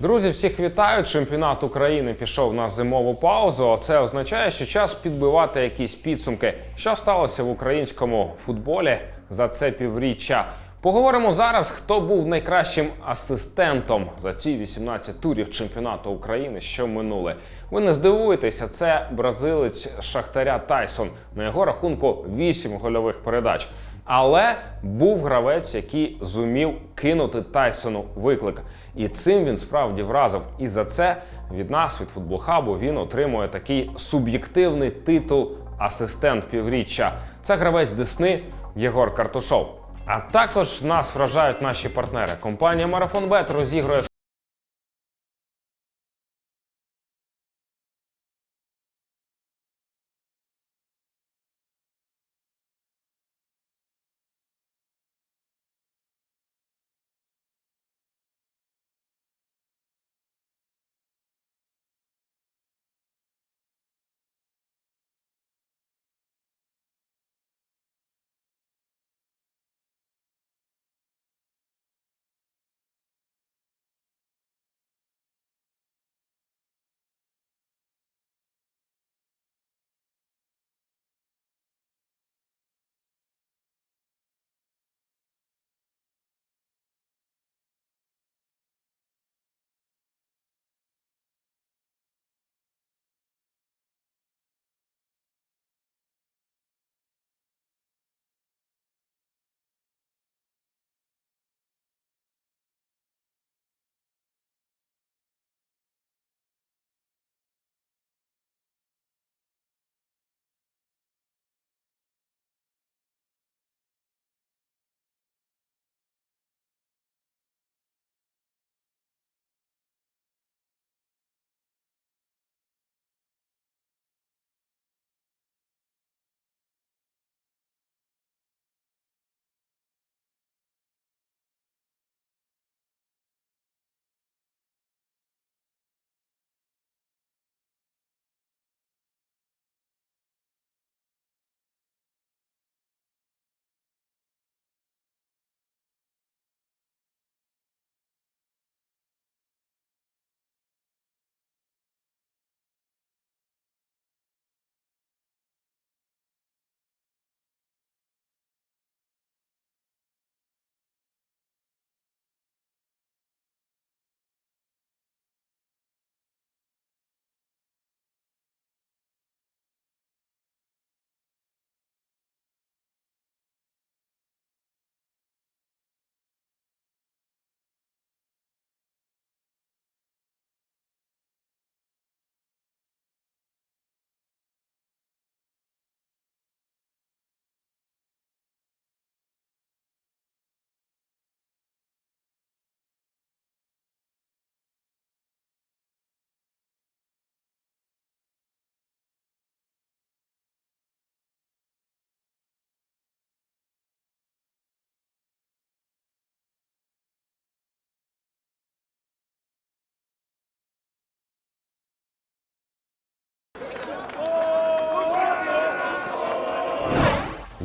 Друзі, всіх вітаю! Чемпіонат України пішов на зимову паузу. Це означає, що час підбивати якісь підсумки, що сталося в українському футболі за це півріччя. Поговоримо зараз, хто був найкращим асистентом за ці 18 турів чемпіонату України, що минули. Ви не здивуєтеся, це бразилець Шахтаря Тайсон. На його рахунку 8 гольових передач. Але був гравець, який зумів кинути Тайсону виклик. І цим він справді вразив. І за це від нас, від футболхабу, він отримує такий суб'єктивний титул асистент півріччя. Це гравець Десни Єгор Картушов. А також нас вражають наші партнери. Компанія Марафон Бет розігрує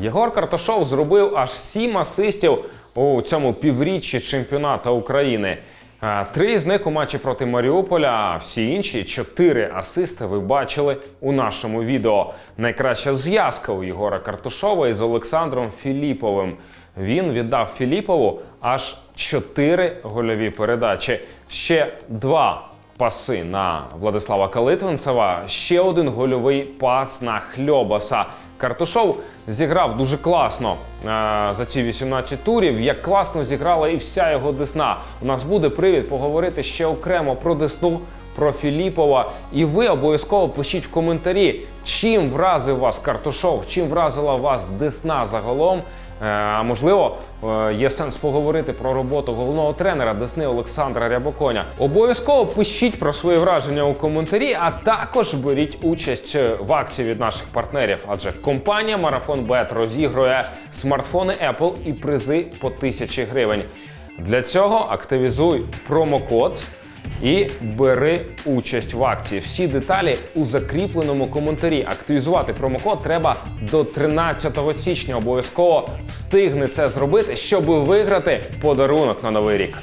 Єгор Карташов зробив аж сім асистів у цьому півріччі чемпіонату України. Три з них у матчі проти Маріуполя, а всі інші чотири асисти ви бачили у нашому відео. Найкраща зв'язка у Єгора Карташова із Олександром Філіповим. Він віддав Філіпову аж чотири гольові передачі. Ще два паси на Владислава Калитвинцева, ще один гольовий пас на Хльобаса. Картушов зіграв дуже класно е, за ці 18 турів. Як класно зіграла і вся його десна. У нас буде привід поговорити ще окремо про десну, про Філіпова. І ви обов'язково пишіть в коментарі, чим вразив вас Картушов, чим вразила вас десна загалом. Е, А можливо, е, є сенс поговорити про роботу головного тренера Десни Олександра Рябоконя. Обов'язково пишіть про свої враження у коментарі, а також беріть участь е, в акції від наших партнерів. Адже компанія Марафон Бет розігрує смартфони Apple і призи по тисячі гривень. Для цього активізуй промокод і бери участь в акції. Всі деталі у закріпленому коментарі. Активізувати промокод треба до 13 січня. Обов'язково встигни це зробити, щоб виграти подарунок на новий рік.